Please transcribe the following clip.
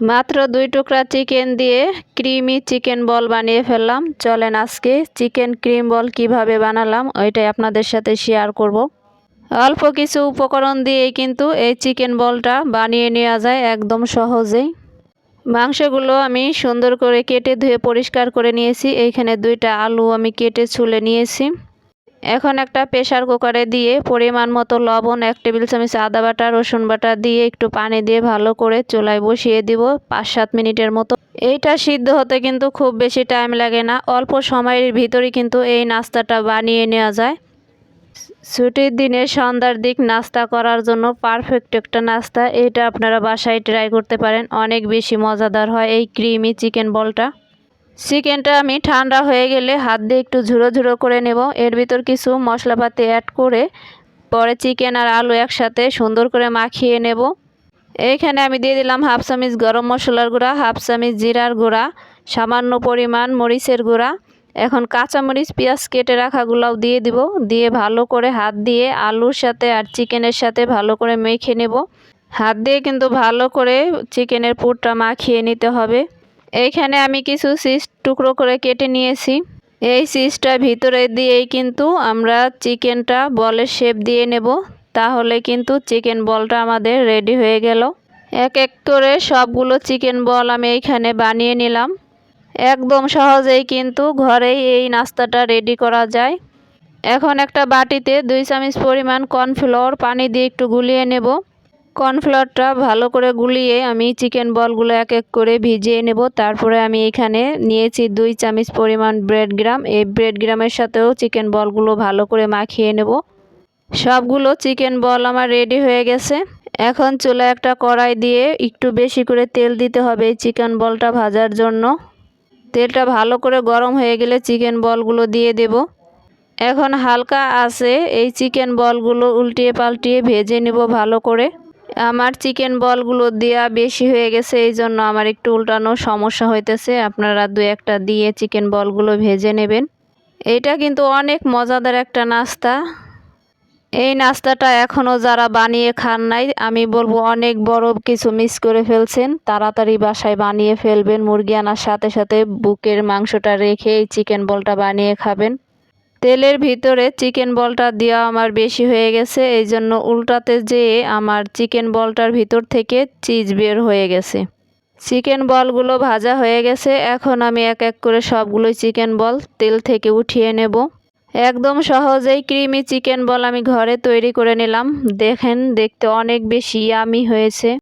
মাত্র দুই টুকরা চিকেন দিয়ে ক্রিমি চিকেন বল বানিয়ে ফেললাম। চলেন আজকে চিকেন ক্রিম বল কীভাবে বানালাম, ওইটাই আপনাদের সাথে শেয়ার করব। অল্প কিছু উপকরণ দিয়েই কিন্তু এই চিকেন বলটা বানিয়ে নেওয়া যায় একদম সহজেই। মাংসগুলো আমি সুন্দর করে কেটে ধুয়ে পরিষ্কার করে নিয়েছি। এইখানে দুইটা আলু আমি কেটে ছুলে নিয়েছি। এখন একটা প্রেশার কুকারে দিয়ে পরিমাণ মতো লবণ, এক টেবিল চামচ আদা বাটা, রসুন বাটা দিয়ে একটু পানি দিয়ে ভালো করে চুলায় বসিয়ে দিব পাঁচ সাত মিনিটের মতো। এইটা সিদ্ধ হতে কিন্তু খুব বেশি টাইম লাগে না, অল্প সময়ের ভিতরে কিন্তু এই নাস্তাটা বানিয়ে নেওয়া যায়। ছুটির দিনে সন্ধ্যার দিক নাস্তা করার জন্য পারফেক্ট একটা নাস্তা, এটা আপনারা বাসায় ট্রাই করতে পারেন, অনেক বেশি মজাদার হয় এই ক্রিমি চিকেন বলটা চিকেনটা আমি ঠান্ডা হয়ে গেলে হাত দিয়ে একটু ঝুড়ো ঝুড়ো করে নেব। এর ভিতর কিছু মশলাপাতি অ্যাড করে পরে চিকেন আর আলু একসাথে সুন্দর করে মাখিয়ে নেব। এইখানে আমি দিয়ে দিলাম হাফ চামিচ গরম মশলার গুঁড়া, হাফ চামিচ জিরার গুঁড়া, সামান্য পরিমাণ মরিচের গুঁড়া। এখন কাঁচামরিচ, পেঁয়াজ কেটে রাখাগুলোও দিয়ে দিব। দিয়ে ভালো করে হাত দিয়ে আলুর সাথে আর চিকেনের সাথে ভালো করে মেখে নেব। হাত দিয়ে কিন্তু ভালো করে চিকেনের পুরটা মাখিয়ে নিতে হবে। এইখানে আমি কিছু সিস টুকরো করে কেটে নিয়েছি। এই সিসটা ভিতরে দিয়েই কিন্তু আমরা চিকেনটা বলের শেপ দিয়ে নেব। তাহলে কিন্তু চিকেন বলটা আমাদের রেডি হয়ে গেল। এক এক করে সবগুলো চিকেন বল আমি এইখানে বানিয়ে নিলাম। একদম সহজেই কিন্তু ঘরেই এই নাস্তাটা রেডি করা যায়। এখন একটা বাটিতে দুই চামচ পরিমাণ কর্নফ্লাওয়ার পানি দিয়ে একটু গুলিয়ে নেব। কর্নফ্লাওয়ারটা ভালো করে গুলিয়ে আমি চিকেন বলগুলো এক এক করে ভিজিয়ে নেব। তারপরে আমি এখানে নিয়েছি দুই চামচ পরিমাণ ব্রেড গ্রাম। এই ব্রেড গ্রামের সাথেও চিকেন বলগুলো ভালো করে মাখিয়ে নেব। সবগুলো চিকেন বল আমার রেডি হয়ে গেছে। এখন চুলা একটা কড়াই দিয়ে একটু বেশি করে তেল দিতে হবে চিকেন বলটা ভাজার জন্য। তেলটা ভালো করে গরম হয়ে গেলে চিকেন বলগুলো দিয়ে দেব। এখন হালকা আছে এই চিকেন বলগুলো উল্টিয়ে পাল্টিয়ে ভেজে নেব ভালো করে। আমার চিকেন বলগুলো দেওয়া বেশি হয়ে গেছে, এই জন্য আমার একটু উল্টানো সমস্যা হইতেছে। আপনারা দু একটা দিয়ে চিকেন বলগুলো ভেজে নেবেন। এটা কিন্তু অনেক মজাদার একটা নাস্তা। এই নাস্তাটা এখনও যারা বানিয়ে খান নাই, আমি বলব অনেক বড় কিছু মিস করে ফেলছেন। তাড়াতাড়ি বাসায় বানিয়ে ফেলবেন, মুরগি আনার সাথে সাথে বুকের মাংসটা রেখে এই চিকেন বলটা বানিয়ে খাবেন। তেলের ভিতরে চিকেন বলটা দেওয়া আমার বেশি হয়ে গেছে এই জন্য উল্টাতে যেয়ে আমার চিকেন বলটার ভিতর থেকে চিজ বের হয়ে গেছে। চিকেন বলগুলো ভাজা হয়ে গেছে, এখন আমি এক এক করে সবগুলোই চিকেন বল তেল থেকে উঠিয়ে নেব। একদম সহজেই ক্রিমি চিকেন বল আমি ঘরে তৈরি করে নিলাম, দেখেন দেখতে অনেক বেশি ইয়ামি হয়েছে।